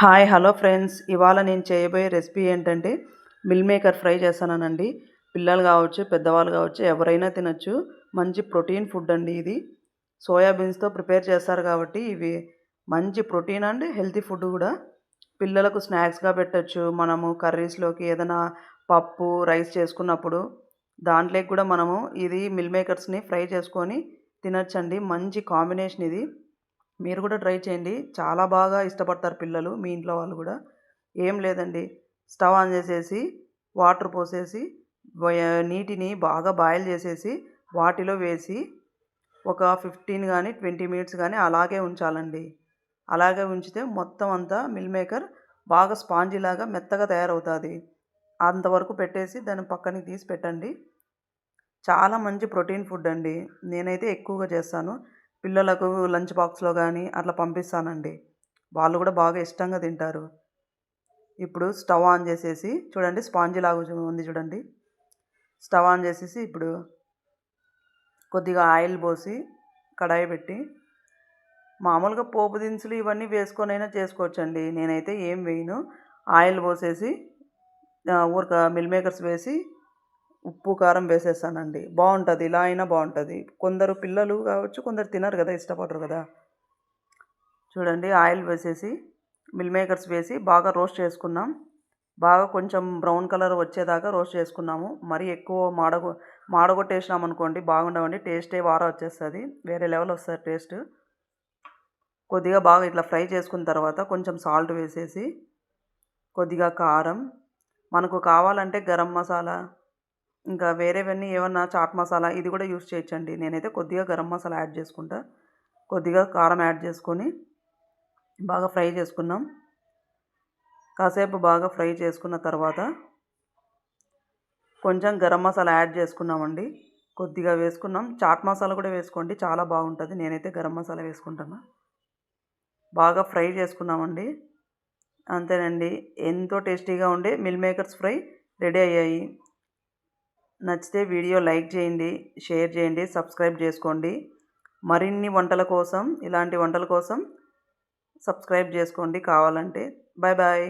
Hi hello friends. ఇవాళ నేను చేయబోయే రెసిపీ ఏంటంటే మిల్ మేకర్ ఫ్రై చేస్తానండి పిల్లలు కావచ్చు పెద్దవాళ్ళు కావచ్చు ఎవరైనా తినచ్చు. మంచి ప్రోటీన్ ఫుడ్ అండి ఇది. సోయాబీన్స్తో ప్రిపేర్ చేస్తారు కాబట్టి ఇవి మంచి ప్రోటీన్ అండ్ హెల్తీ ఫుడ్ కూడా. పిల్లలకు స్నాక్స్గా పెట్టచ్చు. మనము కర్రీస్లోకి ఏదైనా పప్పు రైస్ చేసుకున్నప్పుడు దాంట్లోకి కూడా మనము ఇది మిల్ మేకర్స్ని ఫ్రై చేసుకొని తినచ్చండి. మంచి కాంబినేషన్ ఇది. మీరు కూడా ట్రై చేయండి. చాలా బాగా ఇష్టపడతారు పిల్లలు మీ ఇంట్లో వాళ్ళు కూడా. ఏం లేదండి. స్టవ్ ఆన్ చేసేసి వాటర్ పోసేసి నీటిని బాగా బాయిల్ చేసేసి వాటిలో వేసి ఒక ఫిఫ్టీన్ కానీ ట్వంటీ మినిట్స్ కానీ అలాగే ఉంచాలండి. అలాగే ఉంచితే మొత్తం అంతా మిల్ మేకర్ బాగా స్పాంజీలాగా మెత్తగా తయారవుతుంది. అంతవరకు పెట్టేసి దాన్ని పక్కనికి తీసి పెట్టండి. చాలా మంచి ప్రోటీన్ ఫుడ్ అండి. నేనైతే ఎక్కువగా చేస్తాను. పిల్లలకు లంచ్ బాక్స్లో కానీ అట్లా పంపిస్తానండి. వాళ్ళు కూడా బాగా ఇష్టంగా తింటారు. ఇప్పుడు స్టవ్ ఆన్ చేసేసి చూడండి స్పాంజీ లాగా ఉంది చూడండి. స్టవ్ ఆన్ చేసేసి ఇప్పుడు కొద్దిగా ఆయిల్ పోసి కడాయి పెట్టి మామూలుగా పోపు దినుసులు ఇవన్నీ వేసుకొనైనా చేసుకోవచ్చండి. నేనైతే ఏం వేయను. ఆయిల్ పోసేసి ఊరక మిల్ మేకర్స్ వేసి ఉప్పు కారం వేసేస్తానండి. బాగుంటుంది ఇలా అయినా బాగుంటుంది కొందరు పిల్లలు కావచ్చు కొందరు తినరు కదా ఇష్టపడరు కదా. చూడండి ఆయిల్ వేసేసి మిల్ మేకర్స్ వేసి బాగా రోస్ట్ చేసుకున్నాం. బాగా కొంచెం బ్రౌన్ కలర్ వచ్చేదాకా రోస్ట్ చేసుకున్నాము. మరీ ఎక్కువ మాడగొ మాడగొట్టేసినాం అనుకోండి బాగుండవండి. టేస్టే వారా వచ్చేస్తుంది. వేరే లెవెల్ వస్తుంది టేస్ట్. కొద్దిగా బాగా ఇట్లా ఫ్రై చేసుకున్న తర్వాత కొంచెం సాల్ట్ వేసేసి కొద్దిగా కారం. మనకు కావాలంటే గరం మసాలా ఇంకా వేరేవన్నీ ఏమన్నా చాట్ మసాలా ఇది కూడా యూస్ చేయొచ్చండి. నేనైతే కొద్దిగా గరం మసాలా యాడ్ చేసుకుంటా. కొద్దిగా కారం యాడ్ చేసుకొని బాగా ఫ్రై చేసుకున్నాం. కాసేపు బాగా ఫ్రై చేసుకున్న తర్వాత కొంచెం గరం మసాలా యాడ్ చేసుకున్నామండి. కొద్దిగా వేసుకున్నాం. చాట్ మసాలా కూడా వేసుకోండి. చాలా బాగుంటుంది. నేనైతే గరం మసాలా వేసుకుంటాను. బాగా ఫ్రై చేసుకున్నామండి. అంతేనండి. ఎంతో టేస్టీగా ఉండే మిల్ మేకర్స్ ఫ్రై రెడీ అయ్యాయి. నచ్చితే వీడియో లైక్ చేయండి షేర్ చేయండి సబ్స్క్రైబ్ చేసుకోండి. మరిన్ని వంటల కోసం ఇలాంటి వంటల కోసం సబ్స్క్రైబ్ చేసుకోండి కావాలంటే. Bye bye.